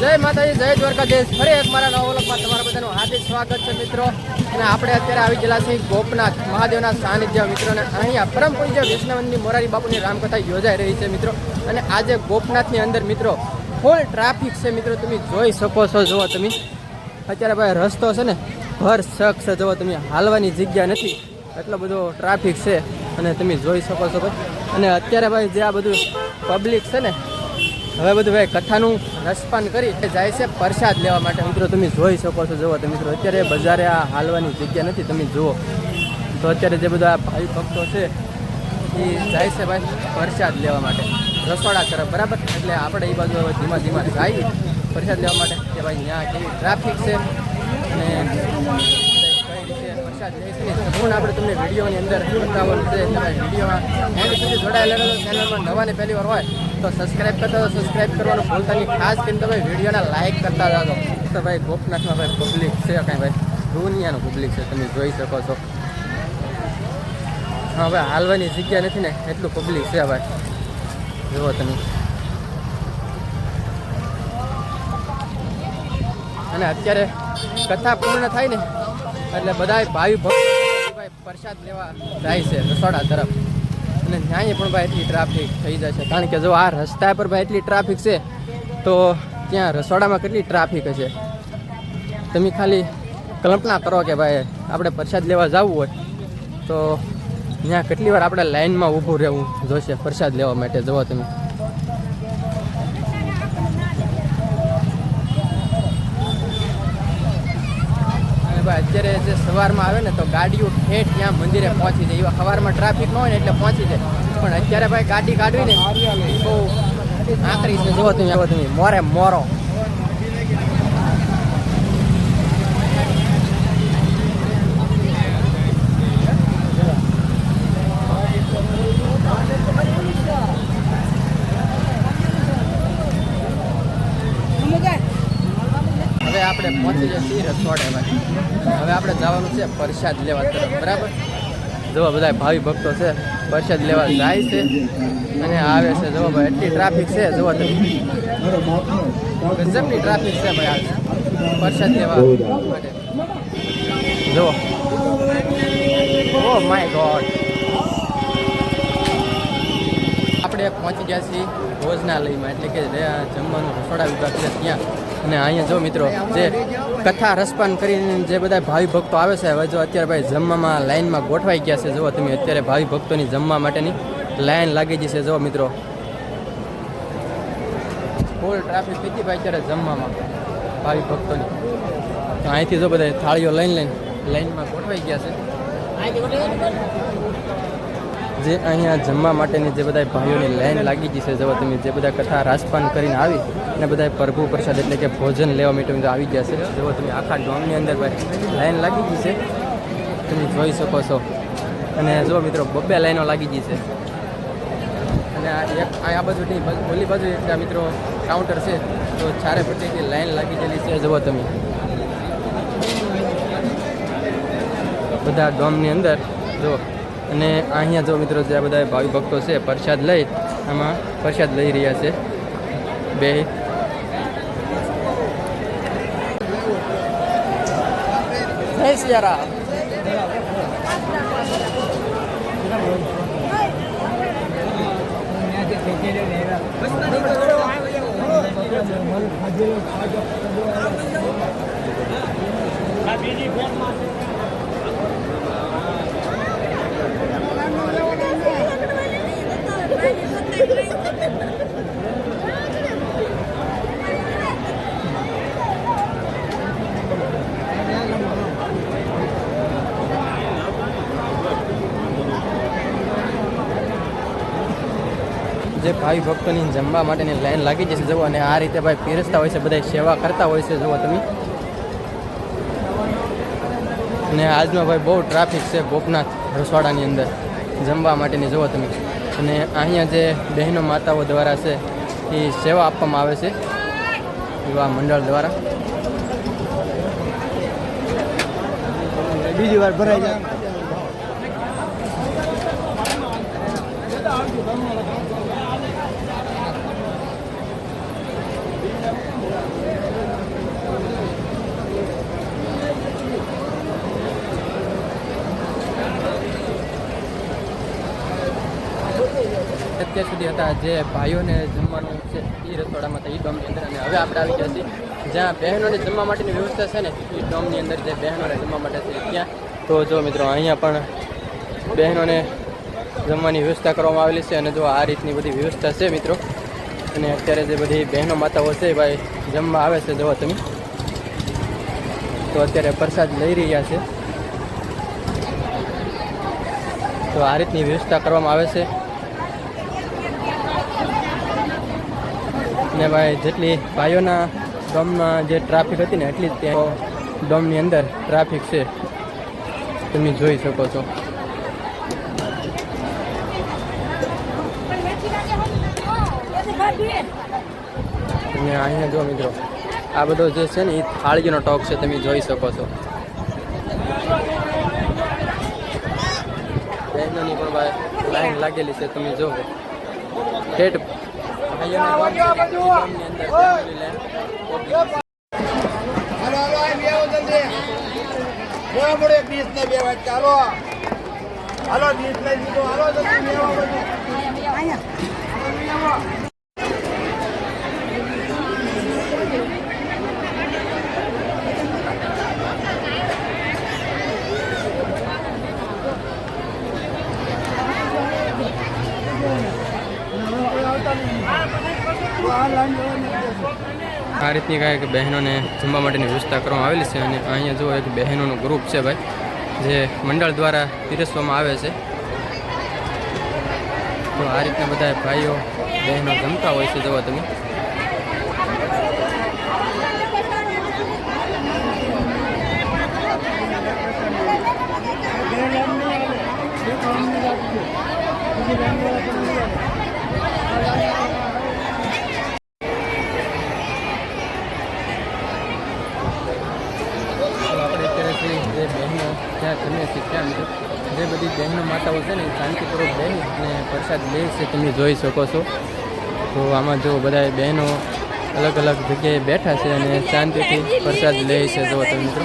જય માતાજી, જય દ્વારકાધીશ. ફરી એક મારા નવા તમારા બધાનું હાર્દિક સ્વાગત છે મિત્રો. અને આપણે અત્યારે આવી ગયેલા છીએ ગોપનાથ મહાદેવના સાનિધ્ય મિત્રોને અહીંયા પરમ પૂજ્ય વૈષ્ણવની મોરારી બાપુની રામકથા યોજાઈ રહી છે મિત્રો. અને આજે ગોપનાથની અંદર મિત્રો ફૂલ ટ્રાફિક છે મિત્રો. તમે જોઈ શકો છો, જુઓ તમે. અત્યારે ભાઈ રસ્તો છે ને ભર શખ છે, જુઓ તમે. હાલવાની જગ્યા નથી. એટલો બધો ટ્રાફિક છે. અને તમે જોઈ શકો છો ભાઈ. અને અત્યારે ભાઈ જે આ બધું પબ્લિક છે ને હવે બધું ભાઈ કથાનું રસપાન કરી જાય છે પ્રસાદ લેવા માટે. મિત્રો, તમે જોઈ શકો છો, જુઓ તો મિત્રો, અત્યારે બજારે આ હાલવાની જગ્યા નથી, તમે જુઓ. તો અત્યારે જે બધા ભાઈ ભક્તો છે, એ જાય છે ભાઈ પ્રસાદ લેવા માટે. રસોડા તરફ બરાબર? એટલે આપણે એ બાજુ હવે ધીમા ધીમા જાય પ્રસાદ લેવા માટે, કે ભાઈ ત્યાં કેવી ટ્રાફિક છે અને પ્રસાદ સંપૂર્ણ આપણે તમને વિડીયોની અંદર બતાવવાનું છે વિડીયોમાં જોડાયેલા ચેનલમાં નવાને પહેલી વાર હોય તો સબસ્ક્રાઇબ કરતા તો સબસ્ક્રાઇબ કરવાનું ભૂલતા નહીં. ખાસ કરીને તમે વિડીયોના લાઇક કરતા જાજો તો ભાઈ ગોપનાથમાં ભાઈ પબ્લિક છે કાંઈ ભાઈ? દુનિયાનું પબ્લિક છે, તમે જોઈ શકો છો. હા ભાઈ હાલવાની જગ્યા નથી ને, એટલું પબ્લિક છે ભાઈ. જુઓ તમે. અને અત્યારે કથા પૂર્ણ થાય ને, એટલે બધા ભાવિ ભક્તો પ્રસાદ લેવા જાય છે રસોડા તરફ. અને ત્યાં પણ ભાઈ એટલી ટ્રાફિક થઈ જશે. કારણ કે જો આ રસ્તા પર ભાઈ એટલી ટ્રાફિક છે, તો ત્યાં રસોડામાં કેટલી ટ્રાફિક હશે? તમે ખાલી કલ્પના કરો કે ભાઈ આપણે પ્રસાદ લેવા જવું હોય, તો ત્યાં કેટલી વાર આપણે લાઈનમાં ઊભું રહેવું જોશે પ્રસાદ લેવા માટે. જુઓ તમે. ભાઈ અત્યારે જે સવારમાં આવે ને તો ગાડીઓ ઠેઠ ત્યાં મંદિરે પહોંચી જાય. એવા સવારમાં ટ્રાફિક ન હોય ને એટલે પહોંચી જાય. પણ અત્યારે ભાઈ ગાડી કાઢવી ને બહુ આકરી છે. જુઓ તમે. મોરે મોરો હવે આપણે પહોંચી જઈએ રસોડે ભાઈ હવે આપણે જવાનું છે પ્રસાદ લેવા તરફ, બરાબર? જોવા બધા ભાવિ ભક્તો છે, પ્રસાદ લેવા જાય છે અને આવે છે. જોવા ભાઈ, એટલી ટ્રાફિક છે જોવા તમે. ગજબની ટ્રાફિક છે, ભાઈ, આ પ્રસાદ લેવા માટે. જો ઓ માય ગોડ આપણે પહોંચી ગયા છીએ. ભોજનાલયમાં, એટલે કે જમવાનું રસોડા વિભાગ છે ત્યાં. અને અહીંયા જો મિત્રો, જે કથા રસપાન કરીને જે બધા ભાવિ ભક્તો આવે છે, હવે જો અત્યારે ભાઈ જમવામાં લાઈનમાં ગોઠવાઈ ગયા છે, જુઓ તમે, અત્યારે ભાવિ ભક્તોની જમવા માટેની લાઇન લાગી જશે, જુઓ મિત્રો. ફૂલ ટ્રાફિક હતી ભાઈ અત્યારે જમવામાં, ભાવિ ભક્તોની. તો અહીંથી જો બધા થાળીઓ લઈને લઈને લાઇનમાં ગોઠવાઈ ગયા છે. જે અહીંયા જમવા માટેની જે બધા ભાઈઓની લાઈન લાગી ગઈ છે જો તમે જે બધા કથા રાજપાન કરીને આવી, અને બધા પ્રભુ પ્રસાદ એટલે કે ભોજન લેવા માટે આવી ગયા છે. જેવો તમે આખા ગામની અંદર લાઈન લાગી ગઈ છે, તમે જોઈ શકો છો. અને જો મિત્રો, બબ્બે લાઈનો લાગી ગઈ છે. અને આ આ બાજુની ઓલી બાજુ એક મિત્રો કાઉન્ટર છે, તો ચારે પટ્ટીથી લાઈન લાગી ગયેલી છે, જુઓ તમે. બધા ગામની અંદર જો અને અહીંયા જો મિત્રો જે આ બધા ભાવિ ભક્તો છે પ્રસાદ લઈ આમાં પ્રસાદ લઈ રહ્યા છે. બે. જય સિયારામ. જે ભાઈ ભક્તોની જમવા માટેની લાઈન લાગી જશે, જુઓ, અને આ રીતે ભાઈ પીરસતા હોય છે બધા સેવા કરતા હોય છે, જુઓ તમે. અને આજનો ભાઈ બહુ ટ્રાફિક છે ગોપનાથ રસવાડાની અંદર, જમવા માટેની, જુઓ તમે. અને અહીંયા જે બહેનો માતાઓ દ્વારા છે, એ સેવા આપવામાં આવે છે, યુવા મંડળ દ્વારા. બીજી વાર ભરાઈ જાય. અત્યાર સુધી હતા. જે ભાઈઓને જમવાનું છે એ રસોડામાં હતા એ ડોમની અંદર અને હવે આપણે આવી ગયા છીએ. જ્યાં બહેનોને જમવા માટેની વ્યવસ્થા છે ને એ ડોમની અંદર જે બહેનોને જમવા માટે છે ત્યાં. તો જો મિત્રો, અહીંયા પણ બહેનોને જમવાની વ્યવસ્થા કરવામાં આવેલી છે અને જો આ રીતની બધી વ્યવસ્થા છે મિત્રો, અને અત્યારે જે બધી બહેનો માતાઓ છે ભાઈ જમવા આવે છે, જુઓ તમે. તો અત્યારે પ્રસાદ લઈ રહ્યા છે. તો આ રીતની વ્યવસ્થા કરવામાં આવે છે. ને ભાઈ, જેટલી ભાઈઓના ડોમમાં જે ટ્રાફિક હતી ને, એટલી જ ત્યાં ડોમની અંદર ટ્રાફિક છે. તમે જોઈ શકો છો. અને અહીંયા જો મિત્રો, આ બધો જે છે ને, એ થાળીનો ટોક છે, તમે જોઈ શકો છો. બહેનોની પણ લાઈન લાગેલી છે, તમે જો ઠેઠ ચાલો હાલો બીસ લઈ દીધો હાલો જલ્દી બેહો બધું આ રીતની કાંઈક બહેનોને જમવા માટેની વ્યવસ્થા કરવામાં આવેલી છે અને અહીંયા જો એક બહેનોનું ગ્રુપ છે ભાઈ, જે મંડળ દ્વારા પીરસવામાં આવે છે. તો આ રીતના બધા ભાઈઓ, બહેનો જમતા હોય છે જોવો તમે. તો આપણે અત્યારે છે જે બહેનો જ્યાં જમીએ છીએ ત્યાં જે બધી બહેનો માતાઓ છે ને શાંતિપૂર્વક બહેન અને પ્રસાદ લે છે, તમે જોઈ શકો છો. તો આમાં જો બધા બહેનો અલગ અલગ જગ્યાએ બેઠા છે અને શાંતિથી પ્રસાદ લે છે જો તમે મિત્રો.